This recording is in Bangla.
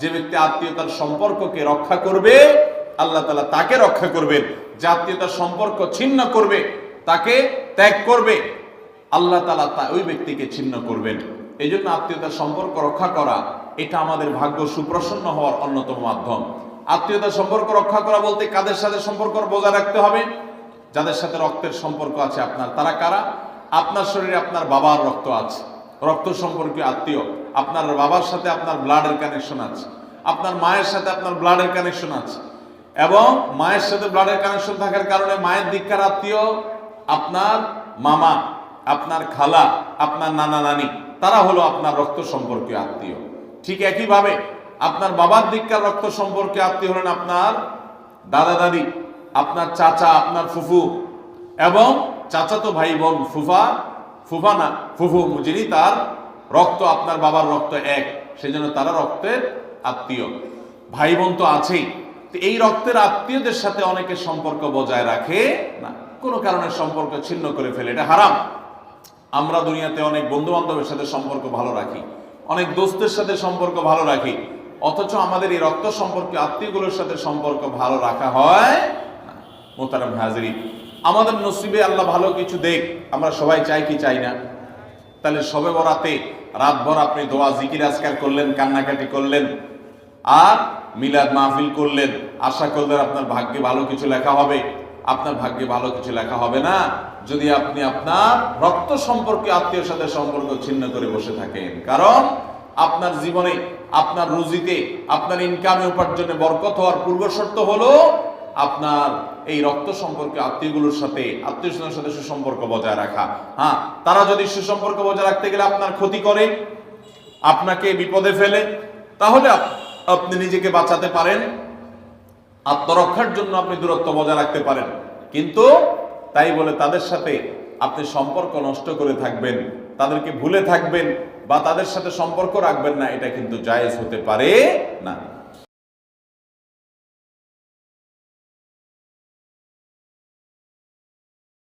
যে ব্যক্তি আত্মীয়তার সম্পর্ককে রক্ষা করবে, আল্লাহ তালা তাকে রক্ষা করবেন। যে আত্মীয়তার সম্পর্ক ছিন্ন করবে, তাকে ত্যাগ করবে, আল্লাহ তালা তা ওই ব্যক্তিকে ছিন্ন করবেন। এই জন্য আত্মীয়তার সম্পর্ক রক্ষা করা, এটা আমাদের ভাগ্য সুপ্রসন্ন হওয়ার অন্যতম মাধ্যম। আত্মীয়তার সম্পর্ক রক্ষা করা বলতে কাদের সাথে সম্পর্ক বজায় রাখতে হবে? যাদের সাথে রক্তের সম্পর্ক আছে আপনার, তারা কারা? আপনার শরীরে আপনার বাবার রক্ত আছে। রক্ত সম্পর্কে আত্মীয়। আপনার বাবার সাথে আপনার ব্লাডের কানেকশন আছে। আপনার মায়ের সাথে আপনার ব্লাডের কানেকশন আছে। এবং মায়ের সাথে ব্লাডের কানেকশন থাকার কারণে মায়ের দিককার আত্মীয় আপনার মামা, আপনার খালা, আপনার নানা নানি, তারা হলো আপনার রক্ত সম্পর্কীয় আত্মীয়। ঠিক একইভাবে আপনার বাবার দিককার রক্ত সম্পর্কে আত্মীয় হলেন আপনার দাদা দাদি, আপনার চাচা, আপনার ফুফু এবং চাচাতো ভাই বোন ফুফা ফুফা না, ফুফু যিনি তার রক্ত, আপনার বাবার রক্ত এক, সেজন্য তারা রক্তের আত্মীয়। ভাই বোন তো আছেই। এই রক্তের আত্মীয়দের সাথে অনেকে সম্পর্ক বজায় রাখে না। কোনো কারণে সম্পর্ক ছিন্ন করে ফেলে, এটা হারাম। আমরা দুনিয়াতে অনেক বন্ধু বান্ধবের সাথে সম্পর্ক ভালো রাখি, অনেক দোস্তের সাথে সম্পর্ক ভালো রাখি, অথচ আমাদের এই রক্ত সম্পর্কে আত্মীয়গুলোর সাথে সম্পর্ক ভালো রাখা হয়। মোতারাম হাজিরি আমাদের নসিবে আল্লাহ ভালো কিছু দেখ, আমরা সবাই চাই কি চাই না। তাহলে সবে বরাতে রাতভর আপনি দোয়া, জিকির, আজকার করলেন, কান্নাকাটি করলেন, আর মিলাদ মাহফিল করলেন। আশা করলেন আপনার ভাগ্যে ভালো কিছু লেখা হবে। আপনার ভাগ্যে ভালো কিছু লেখা হবে না। যদি আপনি আপনার রক্ত সম্পর্কে আত্মীয় সাথে সম্পর্ক ছিন্ন করে বসে থাকেন। কারণ আপনার জীবনে, আপনার রুজিতে, আপনার ইনকামে উপার্জনে বরকত হওয়ার পূর্ব শর্ত হলো আপনার এই রক্ত সম্পর্কে আত্মীয়গুলোর সাথে আত্মীয় স্বজনের সাথে সুসম্পর্ক বজায় রাখা। হ্যাঁ তারা যদি সুসম্পর্ক বজায় রাখতে গেলে আপনার ক্ষতি করে, আপনাকে বিপদে ফেলে, তাহলে আপনি নিজেকে বাঁচাতে পারেন। আত্মরক্ষার জন্য আপনি দূরত্ব বজায় রাখতে পারেন। কিন্তু তাই বলে তাদের সাথে আপনি সম্পর্ক নষ্ট করে থাকবেন, তাদেরকে ভুলে থাকবেন বা তাদের সাথে সম্পর্ক রাখবেন না, এটা কিন্তু জায়েজ হতে পারে না।